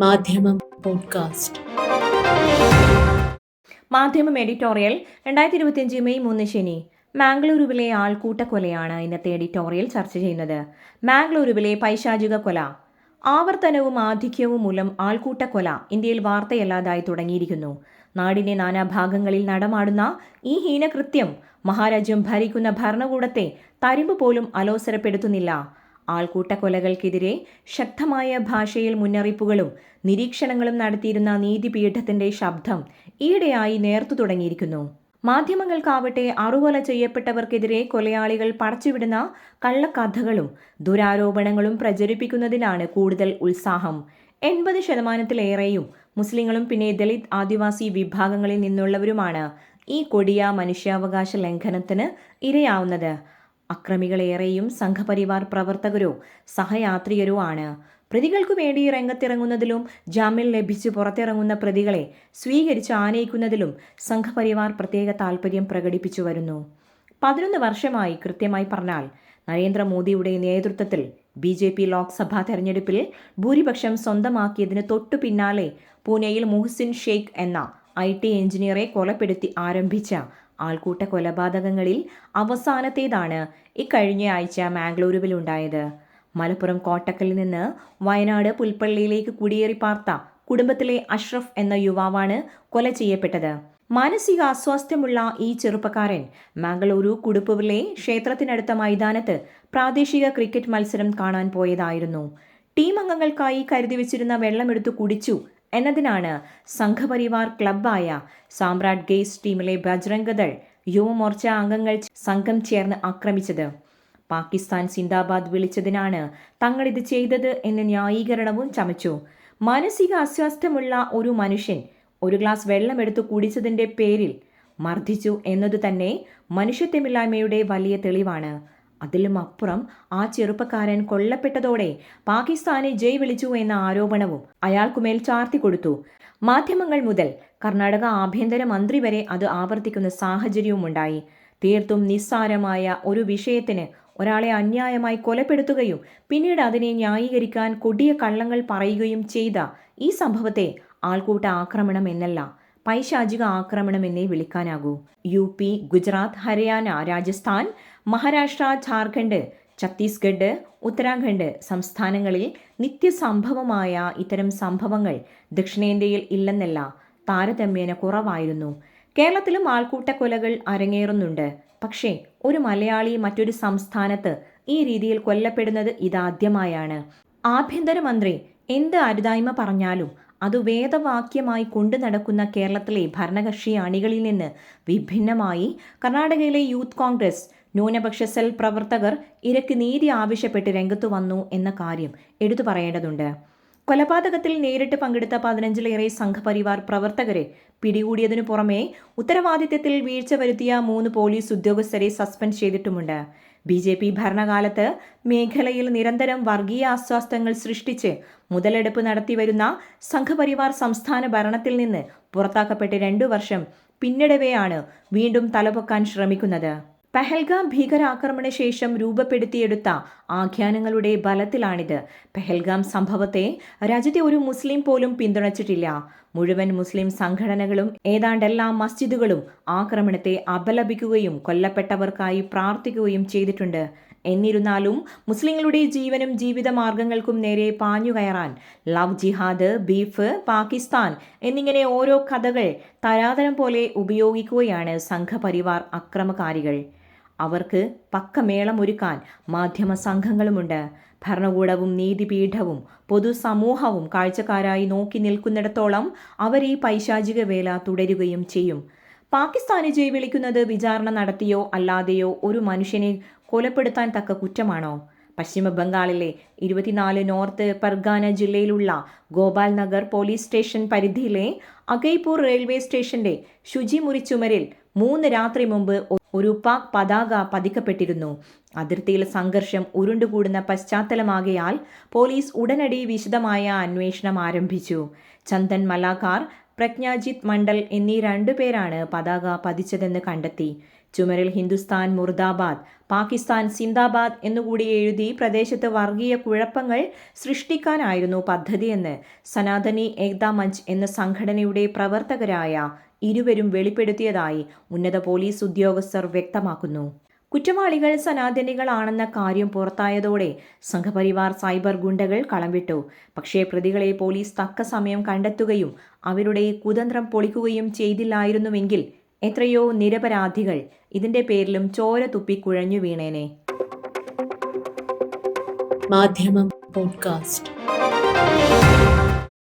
മാധ്യമം പോഡ്കാസ്റ്റ്. മാധ്യമം എഡിറ്റോറിയൽ രണ്ടായിരത്തി ഇരുപത്തിയഞ്ച് മെയ് മൂന്ന് ശനി. മാംഗ്ലൂരുവിലെ ആൾക്കൂട്ടക്കൊലയാണ് ഇന്നത്തെ എഡിറ്റോറിയൽ ചർച്ച ചെയ്യുന്നത്. മാംഗ്ലൂരുവിലെ പൈശാചിക കൊല. ആവർത്തനവും ആധിക്യവും മൂലം ആൾക്കൂട്ടക്കൊല ഇന്ത്യയിൽ വാർത്തയല്ലാതായി തുടങ്ങിയിരിക്കുന്നു. നാടിന്റെ നാനാഭാഗങ്ങളിൽ നടമാടുന്ന ഈ ഹീനകൃത്യം മഹാരാജ്യം ഭരിക്കുന്ന ഭരണകൂടത്തെ തരിമ്പ് പോലും അലോസരപ്പെടുത്തുന്നില്ല. ആൾക്കൂട്ട കൊലകൾക്കെതിരെ ശക്തമായ ഭാഷയിൽ മുന്നറിയിപ്പുകളും നിരീക്ഷണങ്ങളും നടത്തിയിരുന്ന നീതിപീഠത്തിന്റെ ശബ്ദം ഈയിടെയായി നേർത്തു തുടങ്ങിയിരിക്കുന്നു. മാധ്യമങ്ങൾക്കാവട്ടെ അറുകൊല ചെയ്യപ്പെട്ടവർക്കെതിരെ കൊലയാളികൾ പടച്ചുവിടുന്ന കള്ളക്കഥകളും ദുരാരോപണങ്ങളും പ്രചരിപ്പിക്കുന്നതിലാണ് കൂടുതൽ ഉത്സാഹം. എൺപത് ശതമാനത്തിലേറെയും മുസ്ലിങ്ങളും പിന്നെ ദളിത് ആദിവാസി വിഭാഗങ്ങളിൽ നിന്നുള്ളവരുമാണ് ഈ കൊടിയ മനുഷ്യാവകാശ ലംഘനത്തിന് ഇരയാവുന്നത്. അക്രമികളേറെയും സംഘപരിവാർ പ്രവർത്തകരോ സഹയാത്രികരോ ആണ്. പ്രതികൾക്കു വേണ്ടി രംഗത്തിറങ്ങുന്നതിലും ജാമ്യം ലഭിച്ച് പുറത്തിറങ്ങുന്ന പ്രതികളെ സ്വീകരിച്ച് ആനയിക്കുന്നതിലും സംഘപരിവാർ പ്രത്യേക താൽപ്പര്യം പ്രകടിപ്പിച്ചു വരുന്നു. പതിനൊന്ന് വർഷമായി കൃത്യമായി പറഞ്ഞാൽ നരേന്ദ്രമോദിയുടെ നേതൃത്വത്തിൽ ബി ജെ പി ലോക്സഭാ തെരഞ്ഞെടുപ്പിൽ ഭൂരിപക്ഷം സ്വന്തമാക്കിയതിന് തൊട്ടു പിന്നാലെ പൂനെയിൽ മുഹ്സിൻ ഷെയ്ഖ് എന്ന ഐ ടി എഞ്ചിനീയറെ കൊലപ്പെടുത്തി ആരംഭിച്ച ആൾക്കൂട്ട കൊലപാതകങ്ങളിൽ അവസാനത്തേതാണ് ഇക്കഴിഞ്ഞ ആഴ്ച മാംഗ്ലൂരുവിലുണ്ടായത്. മലപ്പുറം കോട്ടക്കലിൽ നിന്ന് വയനാട് പുൽപ്പള്ളിയിലേക്ക് കുടിയേറി പാർത്ത കുടുംബത്തിലെ അഷ്റഫ് എന്ന യുവാവാണ് കൊല ചെയ്യപ്പെട്ടത്. മാനസിക അസ്വാസ്ഥ്യമുള്ള ഈ ചെറുപ്പക്കാരൻ മാംഗ്ലൂരു കുടുപ്പുവിലെ ക്ഷേത്രത്തിനടുത്ത മൈതാനത്ത് പ്രാദേശിക ക്രിക്കറ്റ് മത്സരം കാണാൻ പോയതായിരുന്നു. ടീം അംഗങ്ങൾക്കായി കരുതി വെച്ചിരുന്ന വെള്ളമെടുത്തു കുടിച്ചു എന്നതിനാണ് സംഘപരിവാർ ക്ലബ്ബായ സാമ്രാട്ട് ഗെയ്സ് ടീമിലെ ബജ്രംഗദൾ യുവമോർച്ച അംഗങ്ങൾ സംഘം ചേർന്ന് ആക്രമിച്ചത്. പാകിസ്ഥാൻ സിന്ദാബാദ് വിളിച്ചതിനാണ് തങ്ങളിത് ചെയ്തത് എന്ന ന്യായീകരണവും ചമച്ചു. മാനസിക അസ്വാസ്ഥ്യമുള്ള ഒരു മനുഷ്യൻ ഒരു ഗ്ലാസ് വെള്ളമെടുത്ത് കുടിച്ചതിന്റെ പേരിൽ മർദ്ദിച്ചു എന്നതു തന്നെ മനുഷ്യത്വമില്ലായ്മയുടെ വലിയ തെളിവാണ്. അതിലും അപ്പുറം ആ ചെറുപ്പക്കാരൻ കൊല്ലപ്പെട്ടതോടെ പാകിസ്ഥാനെ ജയ് വിളിച്ചു എന്ന ആരോപണവും അയാൾക്കുമേൽ ചാർത്തി കൊടുത്തു. മാധ്യമങ്ങൾ മുതൽ കർണാടക ആഭ്യന്തര മന്ത്രി വരെ അത് ആവർത്തിക്കുന്ന സാഹചര്യവുമുണ്ടായി തീർത്തും നിസ്സാരമായ ഒരു വിഷയത്തിന് ഒരാളെ അന്യായമായി കൊലപ്പെടുത്തുകയും പിന്നീട് അതിനെ ന്യായീകരിക്കാൻ കൊടിയ കള്ളങ്ങൾ പറയുകയും ചെയ്ത ഈ സംഭവത്തെ ആൾക്കൂട്ട ആക്രമണം എന്നല്ല പൈശാചിക ആക്രമണം എന്നേ വിളിക്കാനാകൂ. യു പി ഗുജറാത്ത് ഹരിയാന രാജസ്ഥാൻ മഹാരാഷ്ട്ര ഝാർഖണ്ഡ് ഛത്തീസ്ഗഡ് ഉത്തരാഖണ്ഡ് സംസ്ഥാനങ്ങളിൽ നിത്യസംഭവമായ ഇത്തരം സംഭവങ്ങൾ ദക്ഷിണേന്ത്യയിൽ ഇല്ലെന്നല്ല താരതമ്യേന കുറവായിരുന്നു. കേരളത്തിലും ആൾക്കൂട്ട കൊലകൾ അരങ്ങേറുന്നുണ്ട്. പക്ഷേ ഒരു മലയാളി മറ്റൊരു സംസ്ഥാനത്ത് ഈ രീതിയിൽ കൊല്ലപ്പെടുന്നത് ഇതാദ്യമായാണ്. ആഭ്യന്തരമന്ത്രി എന്ത് അരുതായ്മ പറഞ്ഞാലും അത് വേദവാക്യമായി കൊണ്ടു നടക്കുന്ന കേരളത്തിലെ ഭരണകക്ഷി അണികളിൽ നിന്ന് വിഭിന്നമായി കർണാടകയിലെ യൂത്ത് കോൺഗ്രസ് ന്യൂനപക്ഷ സെൽ പ്രവർത്തകർ ഇരക്ക് നീതി ആവശ്യപ്പെട്ട് രംഗത്തു വന്നു എന്ന കാര്യം എടുത്തു പറയേണ്ടതുണ്ട്. കൊലപാതകത്തിൽ നേരിട്ട് പങ്കെടുത്ത പതിനഞ്ചിലേറെ സംഘപരിവാർ പ്രവർത്തകരെ പിടികൂടിയതിനു പുറമെ ഉത്തരവാദിത്തത്തിൽ വീഴ്ച വരുത്തിയ മൂന്ന് പോലീസ് ഉദ്യോഗസ്ഥരെ സസ്പെൻഡ് ചെയ്തിട്ടുമുണ്ട്. ബി ജെ പി ഭരണകാലത്ത് മേഖലയിൽ നിരന്തരം വർഗീയ അസ്വാസ്ഥങ്ങൾ സൃഷ്ടിച്ച് മുതലെടുപ്പ് നടത്തിവരുന്ന സംഘപരിവാർ സംസ്ഥാന ഭരണത്തിൽ നിന്ന് പുറത്താക്കപ്പെട്ട് രണ്ടു വർഷം പിന്നിടവെയാണ് വീണ്ടും തലപൊക്കാൻ ശ്രമിക്കുന്നത്. പെഹൽഗാം ഭീകരാക്രമണ ശേഷം രൂപപ്പെടുത്തിയെടുത്ത ആഖ്യാനങ്ങളുടെ ബലത്തിലാണിത്. പെഹൽഗാം സംഭവത്തെ രാജ്യത്തെ ഒരു മുസ്ലിം പോലും പിന്തുണച്ചിട്ടില്ല. മുഴുവൻ മുസ്ലിം സംഘടനകളും ഏതാണ്ടെല്ലാ മസ്ജിദുകളും ആക്രമണത്തെ അപലപിക്കുകയും കൊല്ലപ്പെട്ടവർക്കായി പ്രാർത്ഥിക്കുകയും ചെയ്തിട്ടുണ്ട്. എന്നിരുന്നാലും മുസ്ലിങ്ങളുടെ ജീവനും ജീവിതമാർഗങ്ങൾക്കും നേരെ പാഞ്ഞുകയറാൻ ലവ് ജിഹാദ് ബീഫ് പാകിസ്ഥാൻ എന്നിങ്ങനെ ഓരോ കഥകൾ തരാതരം പോലെ ഉപയോഗിക്കുകയാണ് സംഘപരിവാർ അക്രമകാരികൾ. അവർക്ക് പക്കമേളമൊരുക്കാൻ മാധ്യമ സംഘങ്ങളുമുണ്ട് ഭരണകൂടവും നീതിപീഠവും പൊതുസമൂഹവും കാഴ്ചക്കാരായി നോക്കി നിൽക്കുന്നിടത്തോളം അവർ ഈ പൈശാചിക വേല തുടരുകയും ചെയ്യും. പാകിസ്ഥാനെ ജയ് വിളിക്കുന്നത് വിചാരണ നടത്തിയോ അല്ലാതെയോ ഒരു മനുഷ്യനെ കൊലപ്പെടുത്താൻ തക്ക കുറ്റമാണോ? പശ്ചിമ ബംഗാളിലെ ഇരുപത്തിനാല് നോർത്ത് പർഗാന ജില്ലയിലുള്ള ഗോപാൽ നഗർ പോലീസ് സ്റ്റേഷൻ പരിധിയിലെ അഗൈപൂർ റെയിൽവേ സ്റ്റേഷന്റെ ശുചിമുറി ചുമരിൽ മൂന്ന് രാത്രി മുമ്പ് ഒരു പാക് പതാക പതിക്കപ്പെട്ടിരുന്നു. അതിർത്തിയിൽ സംഘർഷം ഉരുണ്ടുകൂടുന്ന പശ്ചാത്തലമാകയാൽ പോലീസ് ഉടനടി വിശദമായ അന്വേഷണം ആരംഭിച്ചു. ചന്ദൻ മലാക്കാർ പ്രജ്ഞാജിത് മണ്ഡൽ എന്നീ രണ്ടുപേരാണ് പതാക പതിച്ചതെന്ന് കണ്ടെത്തി. ചുമരിൽ ഹിന്ദുസ്ഥാൻ മുർദാബാദ് പാകിസ്ഥാൻ സിന്ദാബാദ് എന്നുകൂടി എഴുതി പ്രദേശത്ത് വർഗീയ കുഴപ്പങ്ങൾ സൃഷ്ടിക്കാനായിരുന്നു പദ്ധതിയെന്ന് സനാതനി ഏക്താ മഞ്ച് എന്ന സംഘടനയുടെ പ്രവർത്തകരായ ഇരുവരും വെളിപ്പെടുത്തിയതായി ഉന്നത പോലീസ് ഉദ്യോഗസ്ഥർ വ്യക്തമാക്കുന്നു. കുറ്റവാളികൾ സനാതനികളാണെന്ന കാര്യം പുറത്തായതോടെ സംഘപരിവാർ സൈബർ ഗുണ്ടകൾ കളം വിട്ടു പക്ഷേ പ്രതികളെ പോലീസ് തക്ക സമയം കണ്ടെത്തുകയും അവരുടെ കുതന്ത്രം പൊളിക്കുകയും ചെയ്തില്ലായിരുന്നുവെങ്കിൽ എത്രയോ നിരപരാധികൾ ഇതിന്റെ പേരിലും ചോര തുപ്പി കുഴഞ്ഞു വീണേനെ. മാധ്യമം പോഡ്കാസ്റ്റ്.